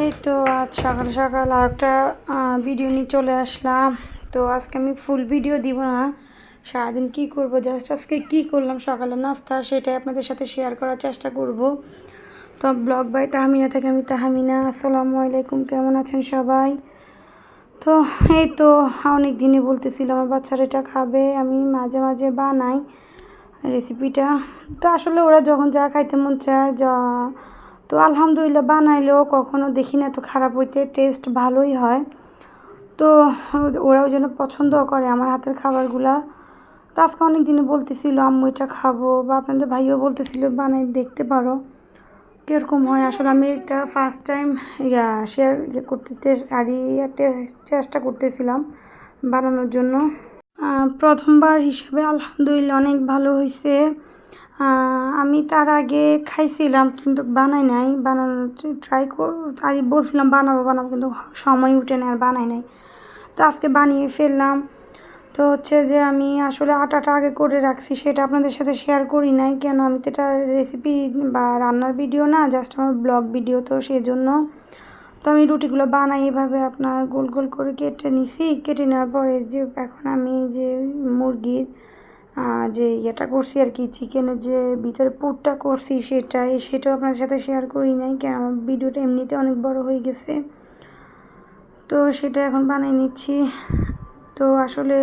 এই তো আজ সকাল সকাল আর একটা ভিডিও নিয়ে চলে আসলাম। তো আজকে আমি ফুল ভিডিও দিব না। সারাদিন কী করব? জাস্ট আজকে কী করলাম? সকালে নাস্তা সেটাই আপনাদের সাথে শেয়ার করার চেষ্টা করব। তো ব্লগ বাই তাহমিনা থেকে আমি তাহমিনা। আসসালামু আলাইকুম, কেমন আছেন সবাই? তো এই তো অনেক দিনই বলতেছিল আমার বাচ্চারা এটা খাবে, আমি মাঝে মাঝে বানাই রেসিপিটা তো আসলে ওরা যখন যা খাইতে মন চায়, যা তো আলহামদুলিল্লাহ বানাইলেও কখনো দেখি না তো খারাপ হইতে টেস্ট ভালোই হয়। তো ওরা ওই জন্য পছন্দও করে আমার হাতের খাবারগুলা। তো আজকে অনেক দিনে বলতেছিল, আম্মু, এটা খাব। বা আপনাদের ভাইও বলতেছিল, বানাই, দেখতে পারো। কীরকম হয়? আসলে আমি এটা ফার্স্ট টাইম শেয়ার যে করতে আর চেষ্টা করতেছিলাম বানানোর জন্য। প্রথমবার হিসেবে আলহামদুলিল্লাহ অনেক ভালো হয়েছে আমি তার আগে খাইছিলাম, কিন্তু বানাই নাই। বানানোর ট্রাই কর আর বলছিলাম বানাবো বানাবো, কিন্তু সময় উঠে না আর বানাই নাই। তো আজকে বানিয়ে ফেললাম। তো হচ্ছে যে আমি আসলে আটাটা আগে করে রাখছি, সেটা আপনাদের সাথে শেয়ার করি নাই। কেন আমি তো এটা রেসিপি বা রান্নার ভিডিও না জাস্ট আমার ব্লগ ভিডিও তো সেই জন্য তো আমি রুটিগুলো বানাই এভাবে আপনার গোল গোল করে কেটে নিছি। কেটে নেওয়ার পরে যে এখন আমি যে মুরগির যে ইয়েটা করছি আর কি, চিকেনের যে ভিতরে পুরটা করছি সেটাই, সেটাও আপনার সাথে শেয়ার করি নাই, কেন? আমার ভিডিওটা এমনিতে অনেক বড় হয়ে গেছে। তো সেটা এখন বানিয়ে নিচ্ছি। তো আসলে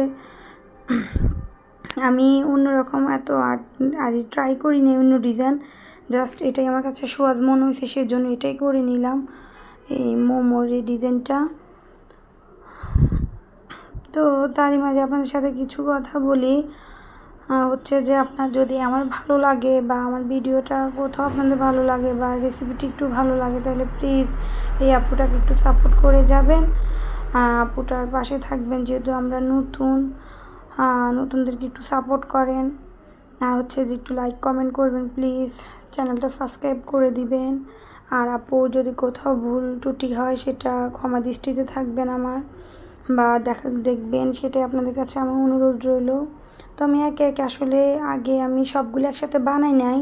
আমি অন্যরকম এত আর আর ট্রাই করি নি অন্য ডিজাইন জাস্ট এটাই আমার কাছে সোয়াদ মনে হয়েছে, সেজন্য এটাই করে নিলাম, এই মোমোর এই ডিজাইনটা তো তারই মাঝে আপনাদের সাথে কিছু কথা বলি। হচ্ছে যে আপনার যদি আমার ভালো লাগে বা আমার ভিডিওটা কোথাও আপনাদের ভালো লাগে বা রেসিপিটি একটু ভালো লাগে, তাহলে প্লিজ এই আপুটাকে একটু সাপোর্ট করে যাবেন। আপুটার পাশে থাকবেন যেহেতু আমরা নতুন নতুনদেরকে একটু সাপোর্ট করেন। হচ্ছে যে একটু লাইক কমেন্ট করবেন প্লিজ চ্যানেলটা সাবস্ক্রাইব করে দিবেন। আর আপু যদি কোথাও ভুল ত্রুটি হয়, সেটা ক্ষমা দৃষ্টিতে থাকবেন আমার। বা দেখা, দেখবেন সেটাই আপনাদের কাছে আমার অনুরোধ রইল। তো আমি একে একে আসলে আগে আমি সবগুলো একসাথে বানাই নাই।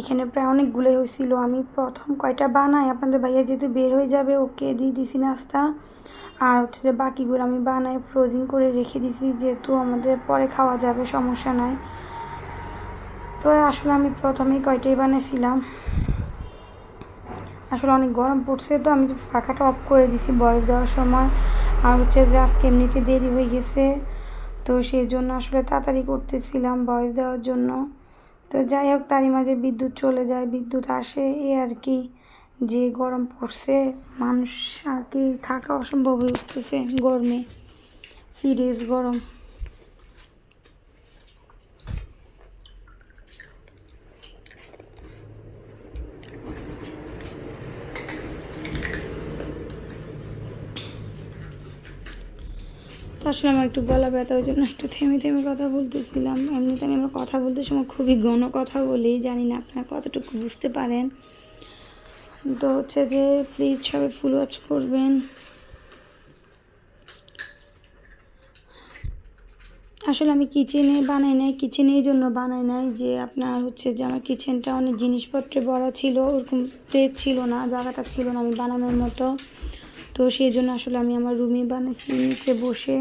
এখানে প্রায় অনেকগুলোই হয়েছিল। আমি প্রথম কয়টা বানাই, আপনাদের ভাইয়া যেহেতু বের হয়ে যাবে, ওকে দিয়ে দিছি নাস্তা। আর হচ্ছে যে বাকিগুলো আমি বানাই ফ্রোজিং করে রেখে দিছি, যেহেতু আমাদের পরে খাওয়া যাবে, সমস্যা নাই। তো আসলে আমি প্রথমেই কয়টাই বানিয়েছিলাম আসলে অনেক গরম পড়ছে তো আমি পাখাটা অফ করে দিছি বয়স দেওয়ার সময়। আর হচ্ছে যে আজকে এমনিতে দেরি হয়ে গেছে, তো সেই জন্য আসলে তাড়াতাড়ি করতেছিলাম বয়স দেওয়ার জন্য। তো যাই হোক, তারই মাঝে বিদ্যুৎ চলে যায়, বিদ্যুৎ আসে এ আর কি। যে গরম পড়ছে, মানুষ আর কি থাকা অসম্ভব হয়ে উঠতেছে গরমে। সিরিয়াস গরম। তো আসলে আমার একটু গলা ব্যথা, ওই জন্য একটু থেমে থেমে কথা বলতেছিলাম। এমনিতে আমি আমার কথা বলতে সময় খুবই ঘন কথা বলি, জানি না আপনারা কতটুকু বুঝতে পারেন। তো হচ্ছে যে প্লিজ সবাই ফুল ওয়াচ করবেন। আসলে আমি কিচেনে বানাই নাই কিচেনে এই জন্য বানাই নাই, যে আপনার হচ্ছে যে আমার কিচেনটা অনেক জিনিসপত্রে ভরা ছিল, ওরকম প্লেস ছিল না, জায়গাটা ছিল না আমি বানানোর মতো। তো সেই জন্য আসলে আমি আমার রুমে বানাইছি, নিচে বসে।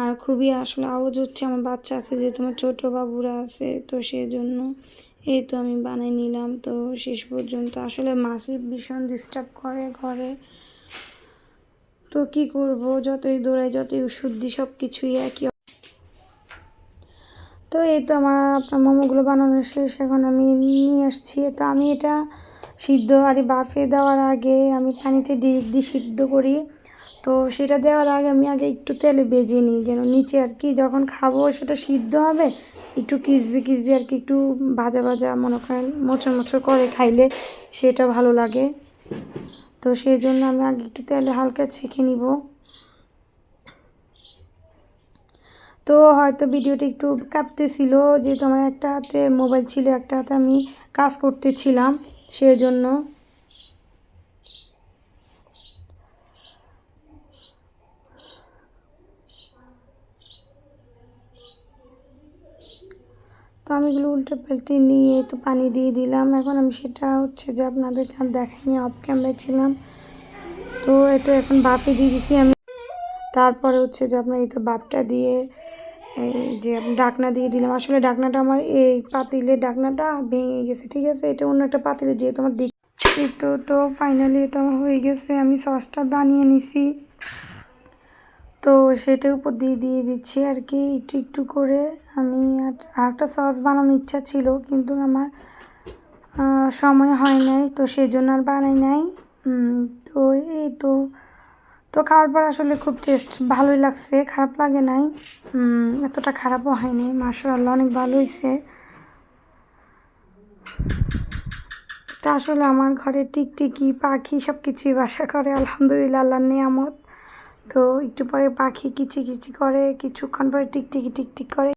আর খুবই আসলে আওয়াজ হচ্ছে, আমার বাচ্চা আছে যে তোমার ছোট বাবুরা আছে, তো সেই জন্য এই তো আমি বানাই নিলাম। তো শেষ পর্যন্ত আসলে মাসি ভীষণ ডিস্টার্ব করে ঘরে। তো কি করব? যতই দৌড়াই, যতই ওষুধ দিই সব কিছুই একই তো এই তো আমার, আপনার মোমোগুলো বানানো শেষ, এখন আমি নিয়ে আসছি। তো আমি এটা সিদ্ধ আর বাফে দেওয়ার আগে আমি পানিতে দিয়ে সিদ্ধ করি। তো সেটা দেওয়ার আগে আমি আগে একটু তেলে বেজে নিই, যেন নিচে আর কি যখন খাব সেটা সিদ্ধ হবে, একটু ক্রিসবি ক্রিসবি আর কি একটু ভাজা ভাজা মনে করেন মোচর মোচর করে খাইলে সেটা ভালো লাগে। তো সেই জন্য আমি আগে একটু তেলে হালকা ছেঁকে নিব। তো হয়তো ভিডিওটা একটু কাঁপতেছিল, যেহেতু আমার একটা হাতে মোবাইল ছিল একটা হাতে আমি কাজ করতেছিলাম। সেই জন্য তো আমি এগুলো উল্টে পাল্টে নিয়ে তো পানি দিয়ে দিলাম। এখন আমি সেটা হচ্ছে যে আপনাদের আর দেখাইনি অফ ক্যামেরায় ছিলাম। তো এটা এখন বাফে দিয়ে দিছি আমি। তারপরে হচ্ছে যে আপনার এই তো বাপটা দিয়ে যে ডাকনা দিয়ে দিলাম। আসলে ডাকনাটা আমার এই পাতিলের ডাকনাটা ভেঙে গেছে, ঠিক আছে? এটা অন্য একটা পাতিলে যেহেতু আমার দিক তো তো ফাইনালি তো আমার হয়ে গেছে। আমি সসটা বানিয়ে নিছি। তো সেটার উপর দিয়ে দিয়ে দিচ্ছি আর কি। একটু একটু করে আমি আর- আর একটা সস বানানোর ইচ্ছা ছিল, কিন্তু আমার সময় হয় নাই, তো সেই জন্য আর বানাই নাই। তো এই তো তো খাওয়ার পর আসলে খুব টেস্ট ভালোই লাগছে, খারাপ লাগে নাই। এতটা খারাপও হয়নি, মাশাআল্লাহ, অনেক ভালো হয়েছে তা আসলে আমার ঘরে টিকটিকি পাখি সব কিছুই বাসা করে, আলহামদুলিল্লাহ আল্লাহ নিয়ামত। তো একটু পরে পাখি কিচি কিচি করে, কিছুক্ষণ পরে টিকটিকি টিকটিক করে।